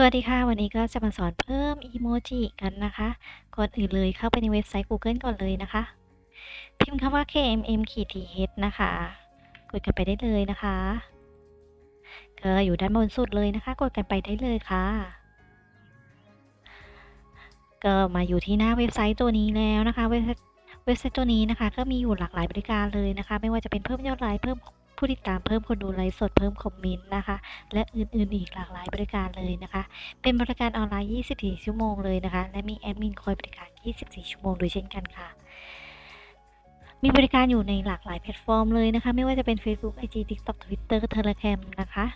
สวัสดีค่ะ วันนี้ก็จะมาสอนเพิ่มอีโมจิกันนะคะ ก่อนอื่นเลยเข้าไปในเว็บไซต์กูเกิลก่อนเลยนะคะ พิมพ์คำว่า kmm-th นะคะ กดกันไปได้เลยนะคะก็อยู่ด้านบนสุดเลยนะคะ กดกันไปได้เลยค่ะ ก็มาอยู่ที่หน้าเว็บไซต์ตัวนี้แล้วนะคะ เว็บเว็บไซต์ตัวนี้นะคะ ก็มีอยู่หลากหลายบริการเลยนะคะ ไม่ว่าจะเป็นเพิ่มยอดไลค์เพิ่ม ผู้ติดตามเพิ่มคนดูไลฟ์สดเพิ่มคอมเมนต์นะคะ และอื่นๆอีกหลากหลายบริการเลยนะคะ เป็นบริการออนไลน์ 24 ชั่วโมงเลยนะคะ และมีแอดมินคอยบริการ 24 ชั่วโมงโดยเช่นกันค่ะมีบริการอยู่ในหลากหลายแพลตฟอร์มเลยนะคะ ไม่ว่าจะเป็น Facebook IG TikTok Twitter Telegram นะคะ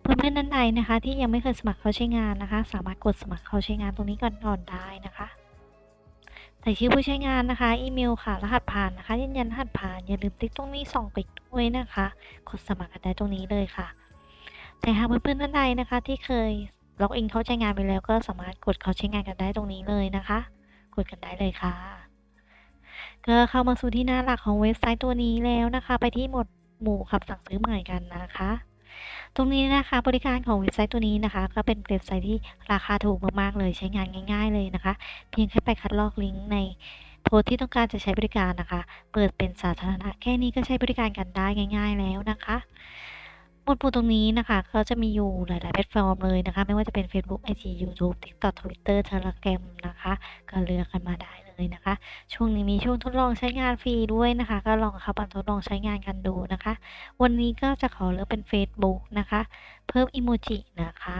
เพื่อนๆท่านใดนะคะ ที่ยังไม่เคยสมัครเข้าใช้งานนะคะ สามารถกดสมัครเข้าใช้งานตรงนี้ก่อนก่อนได้นะคะ ส่ชื่อผู้ใช้งานนะคะ อีเมลค่ะ รหัสผ่านนะคะ ยืนยันรหัสผ่าน อย่าลืมติ๊กตรงนี้ส่องไปด้วยนะคะ กดสมัครกันได้ตรงนี้เลยค่ะ แต่หากเพื่อนๆท่านใดนะคะ ที่เคยล็อกอินเข้าใช้งานไปแล้ว ก็สามารถกดเข้าใช้งานกันได้ตรงนี้เลยนะคะ กดกันได้เลยค่ะ ก็เข้ามาสู่ที่หน้าหลักของเว็บไซต์ตัวนี้แล้วนะคะ ไปที่หมวดหมู่คำสั่งซื้อใหม่กันนะคะ ตรงนี้นะคะบริการของเว็บไซต์ตัวนี้นะคะ ก็เป็นเว็บไซต์ที่ราคาถูกมากๆเลยใช้งานง่าย ๆ เลยนะคะ เพียงแค่ไปคัดลอกลิงก์ในโพสที่ต้องการจะใช้บริการนะคะ เปิดเป็นสาธารณะแค่นี้ก็ใช้บริการกันได้ง่าย ๆ แล้วนะคะ หมวดหมู่ตรงนี้นะคะก็จะมีอยู่หลาย ๆ แพลตฟอร์มเลยนะคะ ไม่ว่าจะเป็น Facebook IG YouTube TikTok Twitter Telegram นะคะ ก็เลือกกันมาได้เลยนะคะ ช่วงนี้มีช่วงทดลองใช้งานฟรีด้วยนะคะ ก็ลองเข้ามาทดลองใช้งานกันดูนะคะ วันนี้ก็จะขอเลือกเป็น Facebook นะคะ เพิ่มอิโมจินะคะ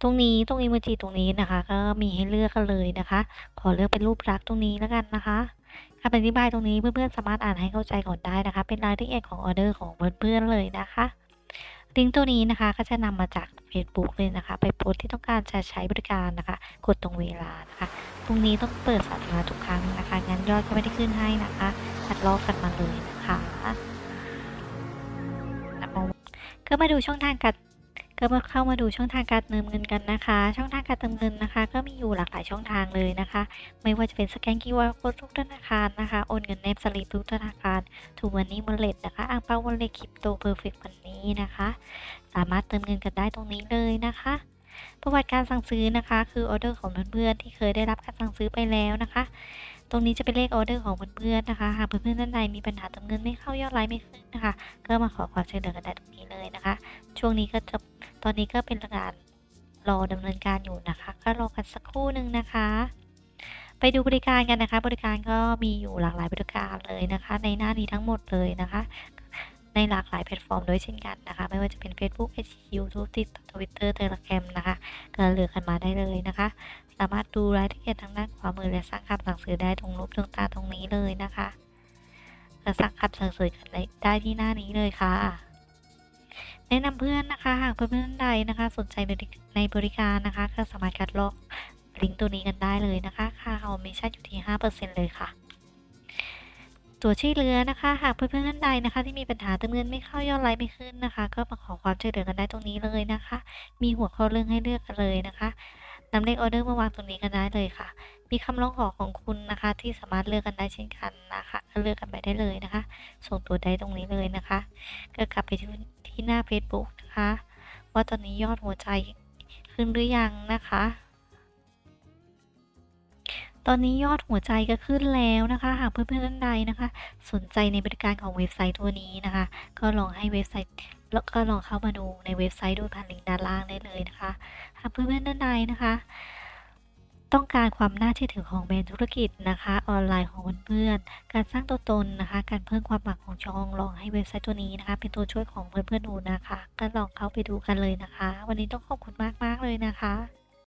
ตรงนี้ตรงอิโมจิตรงนี้นะคะ ก็มีให้เลือกกันเลยนะคะ ขอเลือกเป็นรูปรักตรงนี้แล้วกันนะคะ คำอธิบายตรงนี้เพื่อนๆสามารถอ่านให้เข้าใจก่อนได้นะคะ เป็นรายละเอียดของออเดอร์ของเพื่อนๆเลยนะคะลิงก์ตัวนี้นะคะก็จะนำมาจาก Facebook เลยนะคะ ไปโพสที่ต้องการจะใช้บริการนะคะ กดตรงเวลานะคะตรงนี้ต้องเปิดสาธารณะทุกครั้งนะคะงั้นยอดก็ไม่ได้ขึ้นให้นะคะคัดลอกกันมาเลยนะคะก็มาดูช่องทางการ ก็มาเข้ามาดูช่องทางการเติมเงินกันนะคะ ช่องทางการเติมเงินนะคะ ก็มีอยู่หลากหลายช่องทางเลยนะคะ ไม่ว่าจะเป็นสแกน QR Code ทุกธนาคารนะคะโอนเงินแนบสลิปทุกธนาคารทูมันนี่วอลเล็ตนะคะอ่างเปาวอลเล็ตคริปโตเพอร์เฟกต์วันนี้นะคะ สามารถเติมเงินกันได้ตรงนี้เลยนะคะประวัติการสั่งซื้อนะคะ คือออเดอร์ของเพื่อนๆที่เคยได้รับการสั่งซื้อไปแล้วนะคะ ตรงนี้จะเป็นเลขออเดอร์ของเพื่อนๆนะคะหากเพื่อนๆท่านใดมีปัญหาเติมเงินไม่เข้ายอดไลน์ไม่ขึ้นนะคะ ก็มาขอความช่วยเหลือกันได้ตรงนี้เลยนะคะ ช่วงนี้ก็จะ อนนี้ก็เป็นการรอดำเนินการอยู่นะคะ ก็รอกันสักครู่หนึ่งนะคะ ไปดูบริการกันนะคะ บริการก็มีอยู่หลากหลายบริการเลยนะคะ ในหน้านี้ทั้งหมดเลยนะคะ ในหลากหลายแพลตฟอร์มด้วยเช่นกันนะคะ ไม่ว่าจะเป็น Facebook IG YouTube TikTok Twitter Telegram นะคะ ก็เลือกกันมาได้เลยนะคะ สามารถดูรายละเอียดทางด้านขวามือและสร้างคำสั่งซื้อได้ตรงรูปดวงตาตรงนี้เลยนะคะจะสร้างคำสั่งซื้อกันได้ที่หน้านี้เลยค่ะ แนะนำเพื่อนนะคะ หากเพื่อนใดนะคะ สนใจในบริการนะคะก็สามารถคัดลอกลิงก์ตัวนี้กันได้เลยนะคะ ค่าคอมมิชชั่นอยู่ที่ 5%เลยค่ะ ตัวช่วยเหลือนะคะ หากเพื่อนๆท่านใดนะคะ ที่มีปัญหาเติมเงินไม่เข้ายอดไลค์ไม่ขึ้นนะคะ ก็มาขอความช่วยเหลือกันได้ตรงนี้เลยนะคะ มีหัวข้อเรื่องให้เลือกกันเลยนะคะนำเลขออเดอร์มาวางตรงนี้กันได้เลยค่ะ มีคำร้องขอของคุณนะคะ ที่สามารถเลือกกันได้เช่นกันนะคะเลือกกันไปได้เลยนะคะ ส่งตัวได้ตรงนี้เลยนะคะ ก็กลับไปที่ ที่หน้า Facebook นะคะ ว่าตอนนี้ยอดหัวใจขึ้นหรือยังนะคะ ตอนนี้ยอดหัวใจก็ขึ้นแล้วนะคะ หากเพื่อนๆท่านใดนะคะ สนใจในบริการของเว็บไซต์ตัวนี้นะคะ ก็ลองให้เว็บไซต์แล้วก็ลองเข้ามาดูในเว็บไซต์ดูผ่านลิงก์ด้านล่างได้เลยนะคะ หากเพื่อนๆท่านใดนะคะ ต้องการความน่าเชื่อถือของแบรนด์ธุรกิจนะคะ ออนไลน์ของเพื่อนๆการสร้างตัวตนนะคะ การเพิ่มความหมักของช่องลองให้เว็บไซต์ตัวนี้นะคะ เป็นตัวช่วยของเพื่อนๆดูนะคะ ก็ลองเข้าไปดูกันเลยนะคะ วันนี้ต้องขอบคุณมากๆเลยนะคะ